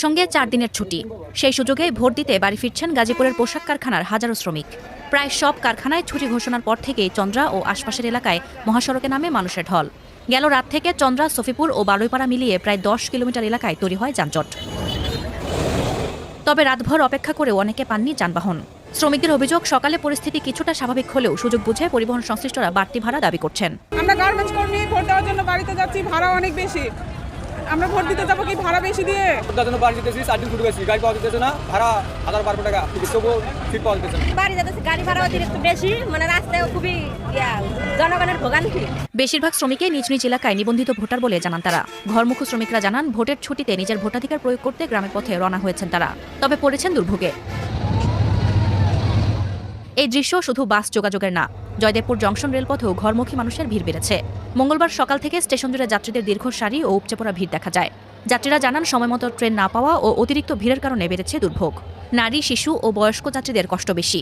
একসঙ্গে চার দিনের ছুটি। সেই সুযোগে ভোট দিতে বাড়ি ফিরছেন গাজীপুরের পোশাক কারখানার হাজারো শ্রমিক। প্রায় সব কারখানায় ছুটি ঘোষণার পর থেকেই চন্দ্রা ও আশপাশের এলাকায় মহাসড়কে নামে মানুষের ঢল। গেল রাত থেকে চন্দ্রা, সফিপুর ও বালুইপাড়া মিলিয়ে প্রায় দশ কিলোমিটার এলাকায় তৈরি হয় যানজট। তবে রাতভর অপেক্ষা করেও অনেকে পাননি যানবাহন। শ্রমিকদের অভিযোগ, সকালে পরিস্থিতি কিছুটা স্বাভাবিক হলেও সুযোগ বুঝে পরিবহন সংশ্লিষ্টরা বাড়তি ভাড়া দাবি করছেন। আমরা গার্মেন্টস কর্মী ভোট দেওয়ার জন্য বাড়িতে যাচ্ছি, ভাড়া অনেক বেশি। আমরা ভোট দিতে যাব কি ভাড়া বেশি দিয়ে? তার জন্য বাড়ি যেতেছি চার দিন ছুটি গেছি গাড়ি পাওয়া যেতেছে না ভাড়া হাজার বারোশো টাকা তবুও সিট পাওয়া যেতেছে বাড়ি যাচ্ছে গাড়ি ভাড়া অতিরিক্ত বেশি মানে রাস্তায় খুবই ইয়া, জনগণের ভোগান্তি। বেশিরভাগ শ্রমিকই নিজ নিজ এলাকায় নিবন্ধিত ভোটার বলে জানান তারা। ঘরমুখ শ্রমিকরা জানান ভোটের ছুটিতে নিজের ভোটাধিকার প্রয়োগ করতে গ্রামের পথে রওনা হয়েছেন তারা তবে পড়েছেন দুর্ভোগে। এই দৃশ্য শুধু বাস যোগাযোগের না, জয়দেবপুর জংশন রেলপথেও ঘরমুখী মানুষের ভিড় বেড়েছে। মঙ্গলবার সকাল থেকে স্টেশন জুড়ে যাত্রীদের দীর্ঘ সারি ও উপচে পড়া ভিড় দেখা যায়। যাত্রীরা জানান সময়মতো ট্রেন না পাওয়া ও অতিরিক্ত ভিড়ের কারণে বেড়েছে দুর্ভোগ। নারী, শিশু ও বয়স্ক যাত্রীদের কষ্ট বেশি।